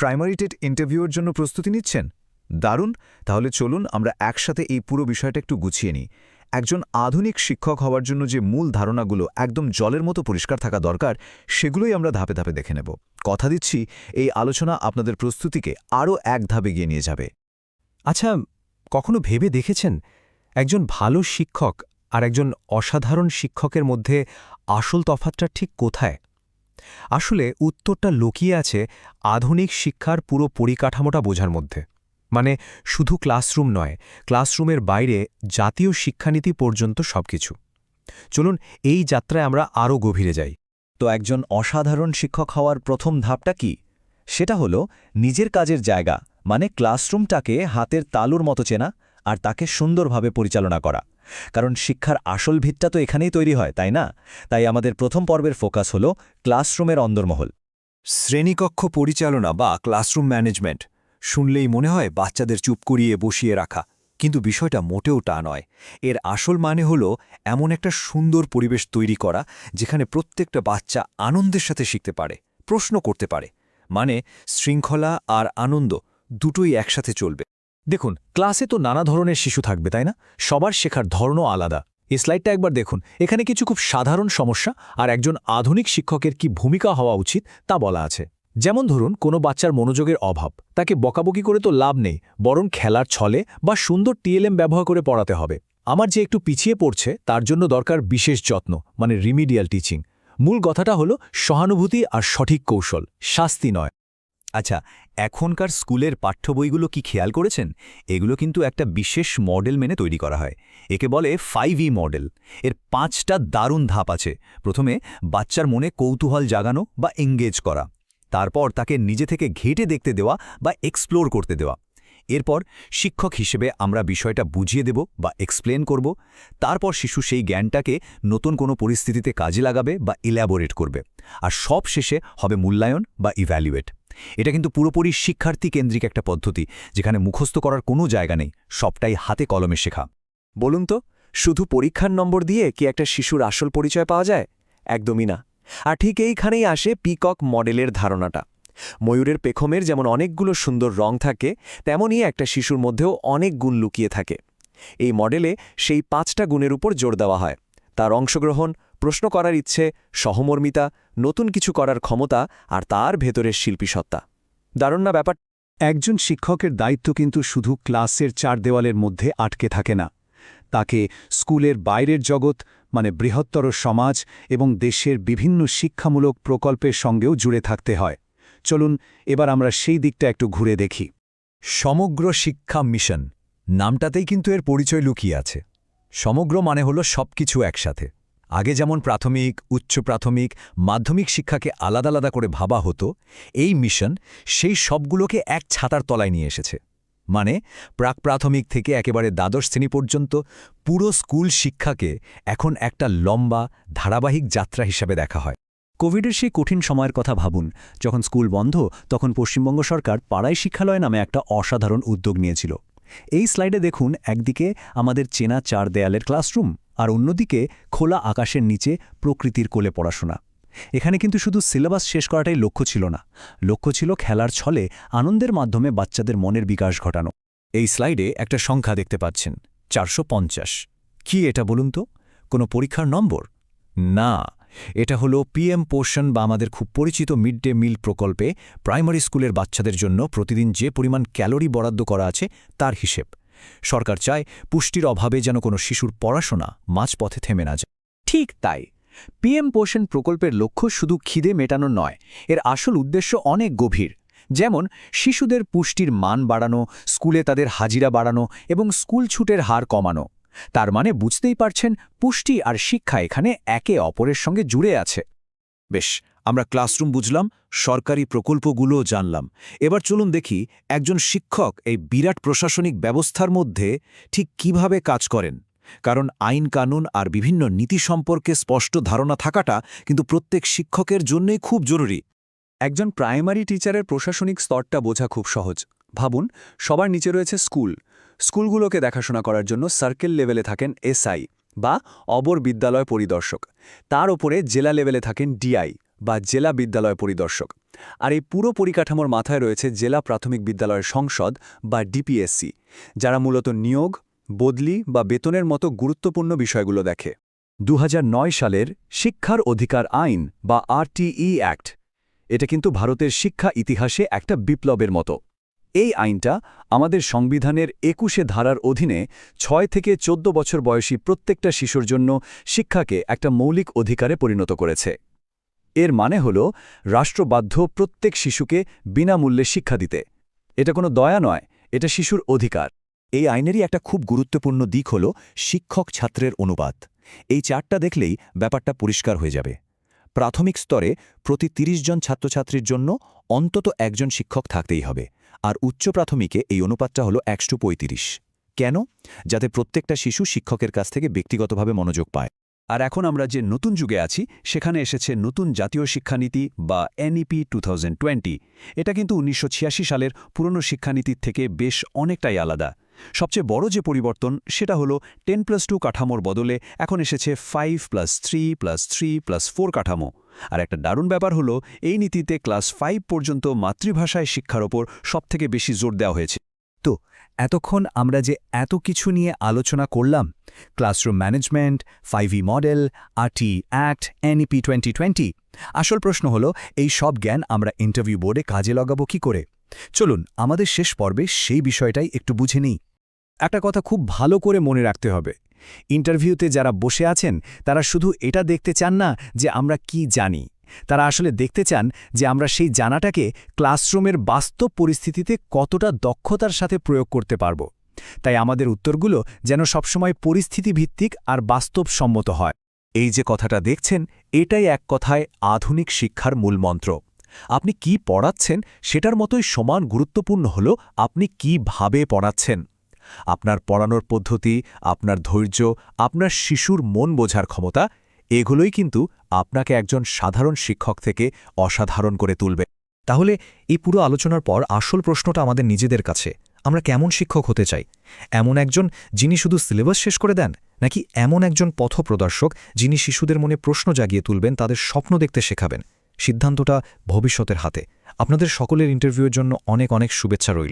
Primary TET ইন্টারভিউয়ের জন্য প্রস্তুতি নিচ্ছেন? দারুণ! তাহলে চলুন আমরা একসাথে এই পুরো বিষয়টা একটু গুছিয়ে নিই। একজন আধুনিক শিক্ষক হওয়ার জন্য যে মূল ধারণাগুলো একদম জলের মতো পরিষ্কার থাকা দরকার, সেগুলোই আমরা ধাপে ধাপে দেখে নেব। কথা দিচ্ছি, এই আলোচনা আপনাদের প্রস্তুতিকে আরও এক ধাপে গিয়ে নিয়ে যাবে। আচ্ছা কখনো ভেবে দেখেছেন? একজন ভালো শিক্ষক আর একজন অসাধারণ শিক্ষকের মধ্যে আসল তফাতটা ঠিক কোথায়? আসলে উত্তরটা লুকিয়ে আছে আধুনিক শিক্ষার পুরো পরিকাঠামোটা বোঝার মধ্যে। মানে শুধু ক্লাসরুম নয়, ক্লাসরুমের বাইরে জাতীয় শিক্ষানীতি পর্যন্ত সবকিছু। চলুন এই যাত্রায় আমরা আরও গভীরে যাই। তো একজন অসাধারণ শিক্ষক হওয়ার প্রথম ধাপটা কি? সেটা হলো নিজের কাজের জায়গা মানে ক্লাসরুমটাকে হাতের তালুর মতো চেনা আর তাকে সুন্দরভাবে পরিচালনা করা। কারণ শিক্ষার আসল ভিতটা তো এখানেই তৈরি হয়, তাই না? তাই আমাদের প্রথম পর্বের ফোকাস হল ক্লাসরুমের অন্দরমহল। শ্রেণীকক্ষ পরিচালনা বা ক্লাসরুম ম্যানেজমেন্ট শুনলেই মনে হয় বাচ্চাদের চুপ করিয়ে বসিয়ে রাখা, কিন্তু বিষয়টা মোটেও তা নয়। এর আসল মানে হল এমন একটা সুন্দর পরিবেশ তৈরি করা, যেখানে প্রত্যেকটা বাচ্চা আনন্দের সাথে শিখতে পারে, প্রশ্ন করতে পারে। মানে শৃঙ্খলা আর আনন্দ দুটোই একসাথে চলবে। দেখুন, ক্লাসে তো নানা ধরনের শিশু থাকবে, তাই না? সবার শেখার ধরনও আলাদা। এই স্লাইডটা একবার দেখুন। এখানে কিছু খুব সাধারণ সমস্যা আর একজন আধুনিক শিক্ষকের কি ভূমিকা হওয়া উচিত তা বলা আছে। যেমন ধরুন, কোনো বাচ্চার মনোযোগের অভাব। তাকে বকাবকি করে তো লাভ নেই, বরং খেলার ছলে বা সুন্দর টিএলএম ব্যবহার করে পড়াতে হবে। আমার যে একটু পিছিয়ে পড়ছে, তার জন্য দরকার বিশেষ যত্ন মানে রিমিডিয়াল টিচিং। মূল কথাটা হলো, সহানুভূতি আর সঠিক কৌশল, শাস্তি নয়। আচ্ছা এখনকার স্কুলের পাঠ্য বইগুলো কি খেয়াল করেছেন? এগুলো কিন্তু একটা বিশেষ মডেল মেনে তৈরি করা হয়। একে বলে ফাইভ ই মডেল। এর পাঁচটা দারুণ ধাপ আছে। প্রথমে বাচ্চার মনে কৌতূহল জাগানো বা এঙ্গেজ করা। তারপর তাকে নিজে থেকে ঘেটে দেখতে দেওয়া বা এক্সপ্লোর করতে দেওয়া। এরপর শিক্ষক হিসেবে আমরা বিষয়টা বুঝিয়ে দেব বা এক্সপ্লেন করব। তারপর শিশু সেই জ্ঞানটাকে নতুন কোনো পরিস্থিতিতে কাজে লাগাবে বা ইল্যাবোরেট করবে। আর সব শেষে হবে মূল্যায়ন বা ইভ্যালুয়েট এটা কিন্তু পুরোপুরি শিক্ষার্থী কেন্দ্রিক একটা পদ্ধতি, যেখানে মুখস্থ করার কোনো জায়গা নেই, সবটাই হাতে কলমে শেখা। বলুন তো, শুধু পরীক্ষার নম্বর দিয়ে কি একটা শিশুর আসল পরিচয় পাওয়া যায়? একদমই না। আর ঠিক এইখানেই আসে পিকক মডেলের ধারণাটা। ময়ূরের পেখমের যেমন অনেকগুলো সুন্দর রং থাকে, তেমনই একটা শিশুর মধ্যেও অনেক গুণ লুকিয়ে থাকে। এই মডেলে সেই পাঁচটা গুণের উপর জোর দেওয়া হয়। তার অংশগ্রহণ, প্রশ্ন করার ইচ্ছে, সহমর্মিতা নতুন কিছু করার ক্ষমতা আর তার ভেতরের শিল্পীসত্তা। দারুণ না ব্যাপার? একজন শিক্ষকের দায়িত্ব কিন্তু শুধু ক্লাসের চার দেওয়ালের মধ্যে আটকে থাকে না। তাকে স্কুলের বাইরের জগৎ মানে বৃহত্তর সমাজ এবং দেশের বিভিন্ন শিক্ষামূলক প্রকল্পের সঙ্গেও জুড়ে থাকতে হয়। চলুন এবার আমরা সেই দিকটা একটু ঘুরে দেখি। সমগ্র শিক্ষা মিশন নামটাতেই কিন্তু এর পরিচয় লুকিয়ে আছে। সমগ্র মানে হলো সবকিছু একসাথে। আগে যেমন প্রাথমিক, উচ্চ প্রাথমিক, মাধ্যমিক শিক্ষাকে আলাদা আলাদা করে ভাবা হতো, এই মিশন সেই সবগুলোকে এক ছাতার তলায় নিয়ে এসেছে। মানে প্রাক প্রাথমিক থেকে একেবারে দ্বাদশ শ্রেণি পর্যন্ত পুরো স্কুল শিক্ষাকে এখন একটা লম্বা, ধারাবাহিক যাত্রা হিসাবে দেখা হয়। কোভিডের সেই কঠিন সময়ের কথা ভাবুন, যখন স্কুল বন্ধ, তখন পশ্চিমবঙ্গ সরকার পাড়ায় শিক্ষালয় নামে একটা অসাধারণ উদ্যোগ নিয়েছিল। এই স্লাইডে দেখুন একদিকে আমাদের চেনা চার দেয়ালের ক্লাসরুম আর অন্যদিকে খোলা আকাশের নিচে প্রকৃতির কোলে পড়াশোনা। এখানে কিন্তু শুধু সিলেবাস শেষ করাটাই লক্ষ্য ছিল না। লক্ষ্য ছিল খেলার ছলে আনন্দের মাধ্যমে বাচ্চাদের মনের বিকাশ ঘটানো। এই স্লাইডে একটা সংখ্যা দেখতে পাচ্ছেন, চারশো কি এটা বলুন তো? কোনো পরীক্ষার নম্বর? না, এটা হলো পিএম পোষণ বা আমাদের খুব পরিচিত মিড ডে মিল প্রকল্পে প্রাইমারি স্কুলের বাচ্চাদের জন্য প্রতিদিন যে পরিমাণ ক্যালোরি বরাদ্দ করা আছে তার হিসেব। সরকার চায় পুষ্টির অভাবে যেন কোনো শিশুর পড়াশোনা মাঝপথে থেমে না যায়। ঠিক তাই পিএম পোষণ প্রকল্পের লক্ষ্য শুধু খিদে মেটানো নয়, এর আসল উদ্দেশ্য অনেক গভীর। যেমন, শিশুদের পুষ্টির মান বাড়ানো, স্কুলে তাদের হাজিরা বাড়ানো এবং স্কুল ছুটের হার কমানো। তার মানে বুঝতেই পারছেন, পুষ্টি আর শিক্ষা এখানে একে অপরের সঙ্গে জুড়ে আছে। বেশ আমরা ক্লাসরুম বুঝলাম, সরকারি প্রকল্পগুলোও জানলাম। এবার চলুন দেখি একজন শিক্ষক এই বিরাট প্রশাসনিক ব্যবস্থার মধ্যে ঠিক কীভাবে কাজ করেন। কারণ আইন কানুন আর বিভিন্ন নীতি সম্পর্কে স্পষ্ট ধারণা থাকাটা কিন্তু প্রত্যেক শিক্ষকের জন্যই খুব জরুরি। একজন প্রাইমারি টিচারের প্রশাসনিক স্তরটা বোঝা খুব সহজ। ভাবুন, সবার নিচে রয়েছে স্কুল। স্কুলগুলোকে দেখাশোনা করার জন্য সার্কেল লেভেলে থাকেন এসআই বা অবর বিদ্যালয় পরিদর্শক। তার ওপরে জেলা লেভেলে থাকেন ডিআই। বা জেলা বিদ্যালয় পরিদর্শক। আর এই পুরো পরিকাঠামোর মাথায় রয়েছে জেলা প্রাথমিক বিদ্যালয়ের সংসদ বা ডিপিএসসি, যারা মূলত নিয়োগ, বদলি বা বেতনের মতো গুরুত্বপূর্ণ বিষয়গুলো দেখে। দু হাজার নয় সালের শিক্ষার অধিকার আইন বা আরটিই অ্যাক্ট, এটা কিন্তু ভারতের শিক্ষা ইতিহাসে একটা বিপ্লবের মতো। এই আইনটা আমাদের সংবিধানের একুশে ধারার অধীনে ছয় থেকে চোদ্দ বছর বয়সী প্রত্যেকটা শিশুর জন্য শিক্ষাকে একটা মৌলিক অধিকারে পরিণত করেছে। এর মানে হল রাষ্ট্রবাধ্য প্রত্যেক শিশুকে বিনামূল্যে শিক্ষা দিতে। এটা কোনো দয়া নয়, এটা শিশুর অধিকার। এই আইনেরই একটা খুব গুরুত্বপূর্ণ দিক হল শিক্ষক ছাত্রের অনুপাত এই চারটা দেখলেই ব্যাপারটা পরিষ্কার হয়ে যাবে। প্রাথমিক স্তরে প্রতি ৩০ জন ছাত্রছাত্রীর জন্য অন্তত একজন শিক্ষক থাকতেই হবে, আর উচ্চ প্রাথমিকে এই অনুপাতটা হলো একশো কেন? যাতে প্রত্যেকটা শিশু শিক্ষকের কাছ থেকে ব্যক্তিগতভাবে মনোযোগ পায়। আর এখন আমরা যে নতুন যুগে আছি, সেখানে এসেছে নতুন জাতীয় শিক্ষানীতি বা এনইপি টু এটা কিন্তু উনিশশো ছিয়াশি সালের পুরনো শিক্ষানীতির থেকে বেশ অনেকটাই আলাদা। সবচেয়ে বড় যে পরিবর্তন, সেটা হলো টেন প্লাস টু কাঠামোর বদলে এখন এসেছে five plus three plus three plus four কাঠামো। আর একটা দারুণ ব্যাপার হলো, এই নীতিতে ক্লাস ফাইভ পর্যন্ত মাতৃভাষায় শিক্ষার ওপর সবথেকে বেশি জোর দেওয়া হয়েছে। তো, এতক্ষণ আমরা যে এত কিছু নিয়ে আলোচনা করলাম classroom management five E model R T act NEP twenty twenty আসল প্রশ্ন হল, এই সব জ্ঞান আমরা ইন্টারভিউ বোর্ডে কাজে লাগাবো কি করে? চলুন, আমাদের শেষ পর্বে সেই বিষয়টাই একটু বুঝে নিই। একটা কথা খুব ভালো করে মনে রাখতে হবে। ইন্টারভিউতে যারা বসে আছেন, তারা শুধু এটা দেখতে চান না যে আমরা কি জানি। তারা আসলে দেখতে চান যে আমরা সেই জানাটাকে ক্লাসরুমের বাস্তব পরিস্থিতিতে কতটা দক্ষতার সাথে প্রয়োগ করতে পারব। তাই আমাদের উত্তরগুলো যেন সবসময় পরিস্থিতিভিত্তিক আর বাস্তবসম্মত হয়। এই যে কথাটা দেখছেন, এটাই এক কথায় আধুনিক শিক্ষার মূলমন্ত্র আপনি কি পড়াচ্ছেন সেটার মতোই সমান গুরুত্বপূর্ণ হল আপনি কীভাবে পড়াচ্ছেন। আপনার পড়ানোর পদ্ধতি, আপনার ধৈর্য, আপনার শিশুর মন বোঝার ক্ষমতা, এগুলোই কিন্তু আপনাকে একজন সাধারণ শিক্ষক থেকে অসাধারণ করে তুলবে। তাহলে এই পুরো আলোচনার পর আসল প্রশ্নটা আমাদের নিজেদের কাছে। আমরা কেমন শিক্ষক হতে চাই? এমন একজন যিনি শুধু সিলেবাস শেষ করে দেন, নাকি এমন একজন পথপ্রদর্শক যিনি শিশুদের মনে প্রশ্ন জাগিয়ে তুলবেন, তাদের স্বপ্ন দেখতে শেখাবেন? সিদ্ধান্তটা ভবিষ্যতের হাতে। আপনাদের সকলের ইন্টারভিউয়ের জন্য অনেক অনেক শুভেচ্ছা রইল।